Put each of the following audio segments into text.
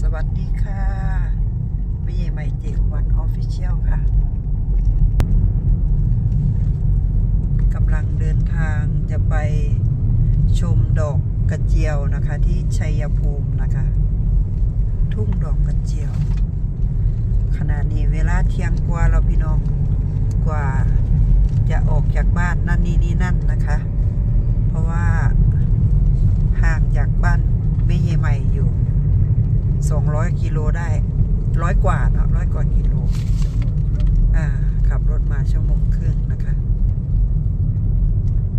สวัสดีค่ะไม่ใหญ่ใหม่เจวันออฟฟิเชียลค่ะกำลังเดินทางจะไปชมดอกกระเจียวนะคะ ที่ชัยภูมินะคะ ทุ่งดอกกระเจียว ขณะนี้เวลาเที่ยงกว่าเราพี่น้องกว่าจะออกจากบ้านนั่นนี่นี่นั่นนะคะ เพราะว่าห่างจากบ้านไม่ใหญ่ใหม่อยู่ 200 กิโลได้ร้อยกว่าเนาะร้อยกว่ากิโลอ่าขับรถมาชั่วโมงครึ่งนะคะ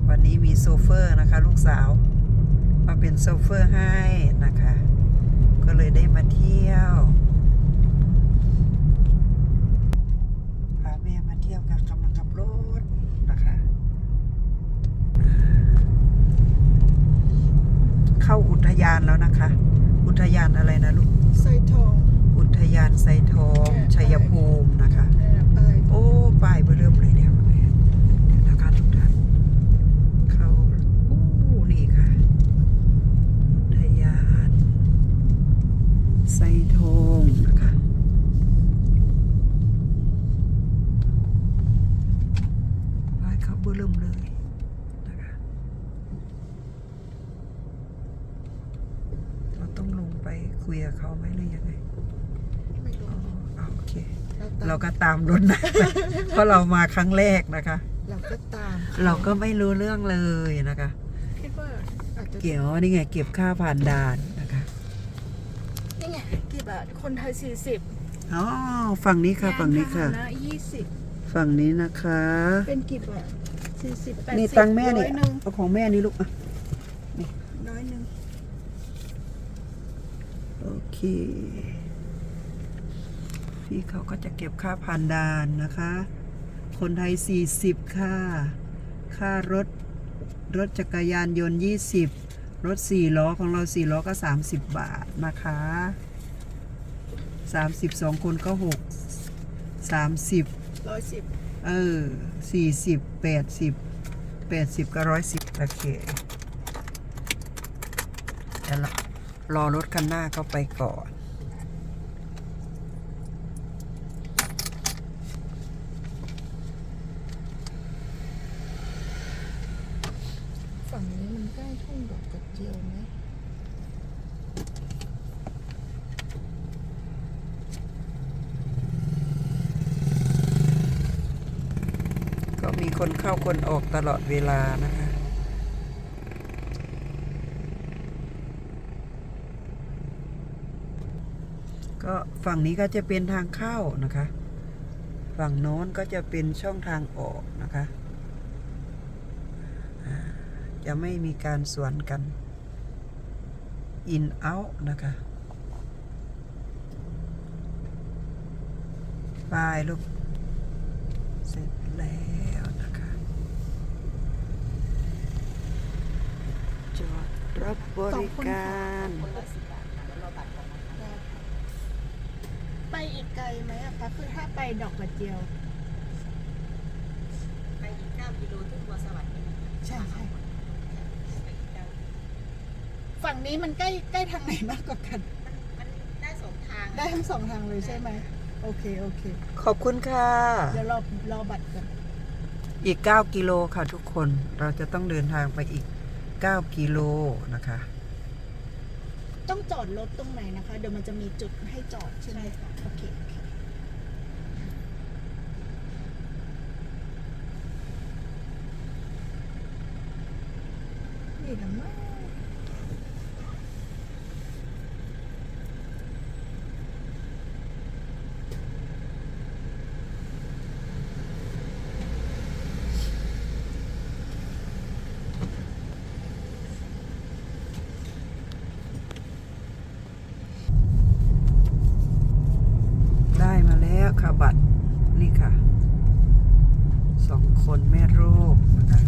วันนี้มีโซเฟอร์นะคะ ลูกสาว มาเป็นโซเฟอร์ให้นะคะ ก็เลยได้มาเที่ยวพาแม่มาเที่ยวกับกำลังขับรถนะคะ เข้าอุทยานแล้วนะคะ อุทยานอะไรนะลูก ไซทอง อุทยานไซทอง เออ ชัยภูมินะคะ เอ่อไป โอ้ป้ายเบอร์เริ่มเลยเดี๋ยวเดี๋ยวนะคะทุกท่าน เข้าอู้นี่ค่ะ อุทยานไซทองนะคะป้ายเขาเบอร์เริ่มเลยนะคะ เราต้องลงไปคุยกับเขาไหมหรือยังไง ไม่รู้ อ๋ออ่าโอเค เราเราตามก็ตามรถนะเพราะเรามาครั้งแรกนะคะ เราก็ตาม เราก็ไม่รู้เรื่องเลยนะคะคิดว่าอาจจะเกี่ยวนี่ไง เก็บค่าผ่านด่านนะคะนี่ไงกี่บาทคนไทยสี่สิบอ๋อฝั่งนี้ค่ะฝั่งนี้ค่ะนะยี่สิบฝั่งนี้นะคะ เป็นกี่บาทสี่สิบแปดสิบนี่ตังค์แม่นี่ร้อยหนึ่งเอาของแม่นี่ลูกอะร้อยหนึ่งโอเค พี่เขาก็จะเก็บค่าผ่านด่านนะคะ คนไทย 40 ค่ะ ค่ารถ รถจักรยานยนต์ 20 รถ 4 ล้อของเรา 4 ล้อก็ 30 บาทนะคะ 32 คนก็ 6 30ร้อยสิบเออ 40 80 80 ก็ 110โอเคเดี๋ยวเรารอรถคันหน้าก็ไปก่อน ฝั่งนี้มันใกล้ ทุ่งดอกกระเจียวไหมก็มีคนเข้าคนออกตลอดเวลานะคะ ก็ฝั่งนี้ก็จะเป็นทางเข้านะคะ ฝั่งโน้นก็จะเป็นช่องทางออกนะคะ จะไม่มีการสวนกัน in out นะคะ ไปลูก เสร็จแล้วนะคะ จอดรับบริการไปอีกไกลไหมอะคะ คือถ้าไปดอกกระเจียว ไปอีก9กิโลถึงวัวสวัสดิ์ใช่ใช่ไปอีกเก้า ฝั่งนี้มันใกล้ใกล้ทางไหนมากกว่ากันมัน มันได้สองทางได้ทั้งสองทางเลยใช่ไหมโอเคโอเค ขอบคุณค่ะ เดี๋ยวรอรอบัตรกันอีก 9 กิโลค่ะทุกคนเราจะต้องเดินทางไปอีก 9 กิโลนะคะ ต้องจอดรถตรงไหนนะคะ เดี๋ยวมันจะมีจุดให้จอดใช่ไหมคะโอเคโอเคนี่ละมั้งได้มาแล้วค่ะบัตร นี่ค่ะ สอง คนแม่ลูกนะคะ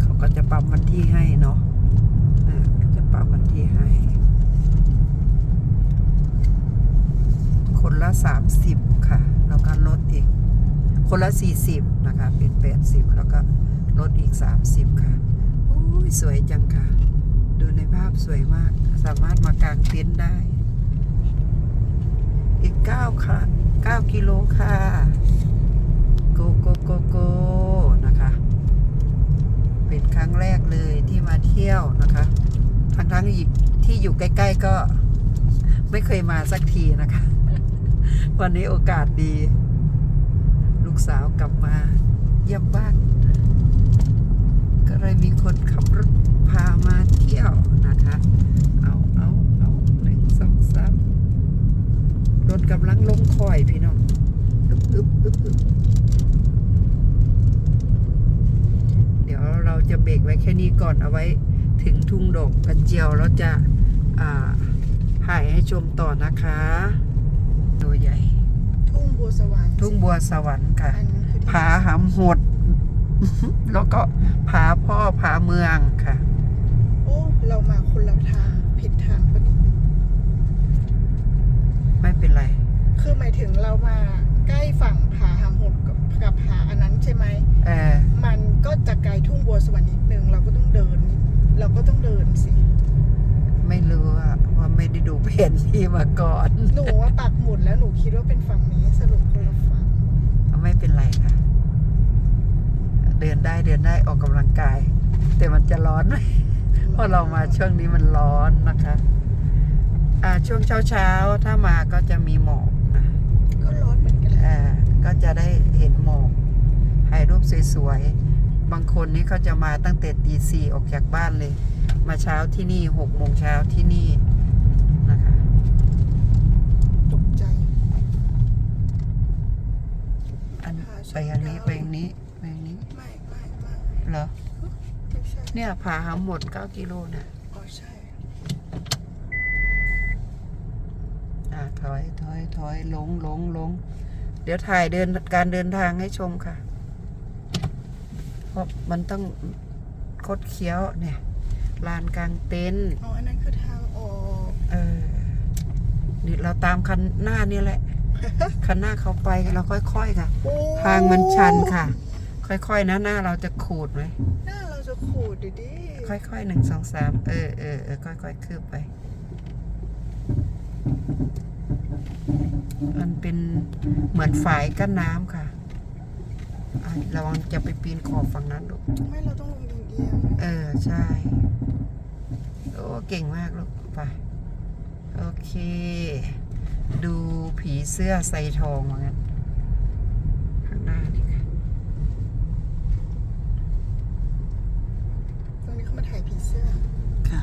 เขาก็จะปั๊มวันที่ให้เนาะจะปั๊มวันที่ให้ คนละสามสิบค่ะ แล้วก็ลดอีก คนละสี่สิบนะคะ เป็นแปดสิบแล้วก็ลดอีกสามสิบค่ะสวยจังค่ะ ดูในภาพสวยมาก สามารถมากางเต็นท์ได้ อีกเก้าค่ะเก้ากิโลค่ะ โกโกโกโกนะคะ เป็นครั้งแรกเลยที่มาเที่ยวนะคะทั้งทั้งๆที่อยู่ใกล้ ๆ ก็ไม่เคยมาสักทีนะคะ วันนี้โอกาสดี ลูกสาวกลับมาเยี่ยมบ้าน ก็เลยมีคนขับรถพามาเที่ยวนะคะ เอาเอาเอาหนึ่งสองสาม รถกำลังลงคอยพี่น้องอึบอึบอึบอึบเดี๋ยวเราจะเบรกไว้แค่นี้ก่อนเอาไว้ถึงทุ่งดอกกระเจียวแล้วจะอ่าถ่ายให้ชมต่อนะคะ ตัวใหญ่ ทุ่งบัวสวรรค์ ทุ่งบัวสวรรค์ค่ะอันนี้คือผาหำหด แล้วก็ผาพ่อผาเมืองค่ะ โอ้ เรามาคนละทางผิดทางพอดี ไม่เป็นไร คือหมายถึงเรามาใกล้ฝั่งผาหำหดกับกับผาอันนั้นใช่ไหมเออมันก็จะไกลทุ่งบัวสวรรค์นิดนึง เราก็ต้องเดินนิดเราก็ต้องเดินสิ ไม่รู้อะว่าไม่ได้ดูแผนที่มาก่อน หนูว่าปักหมุดแล้วหนูคิดว่าเป็นฝั่งนี้สรุปคนละฝั่งไม่เป็นไรค่ะ เดินได้เดินได้ออกกำลังกาย แต่มันจะร้อนไหมเพราะเรามาช่วงนี้มันร้อนนะคะ อ่าช่วงเช้าเช้าๆถ้ามาก็จะมีหมอกนะก็ร้อนเหมือนกันแหละอ่าก็จะได้เห็นหมอกถ่ายรูปสวยๆ บางคนนี่เขาจะมาตั้งแต่ตีสี่ออกจากบ้านเลย มาเช้าที่นี่หกโมงเช้าที่นี่นะคะตกใจ อันผาชมไปทางนี้ดาวไปทางนี้ไปทางนี้ไม่ไม่ไม่เหรอ ไม่ใช่เนี่ยผาหาหมดเก้ากิโลน่ะอ๋อใช่ อ่า ถอยถอยถอยลงลงลงเดี๋ยวถ่ายเดินการเดินทางให้ชมค่ะ เพราะมันต้องคดเคี้ยวเนี่ยลานกลางเต็นท์อ๋ออันนั้นคือทางออกเออนี่เราตามคันหน้านี่แหละ คันหน้าเขาไปเราค่อยๆค่ะโอ้ทางมันชันค่ะ ค่อยๆนะหน้าเราจะขูดไหมหน้าเราจะขูดดิดิค่อยๆหนึ่งสองสามเออเออเออค่อยๆคืบไป มันเป็นเหมือนฝายกั้นน้ำค่ะอะระวังจะไปปีนขอบฝั่งนั้นลูก ไม่เราต้องลงเอียงเออ ใช่ โอ้เก่งมากลูกไปโอเค ดูผีเสื้อใส่ทองว่างั้นข้างหน้านี่ค่ะ ๆตรงนี้เขามาถ่ายผีเสื้อ ค่ะ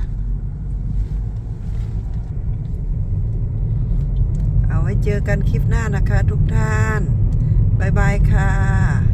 เจอกันคลิปหน้านะคะทุกท่าน บ๊ายบายค่ะ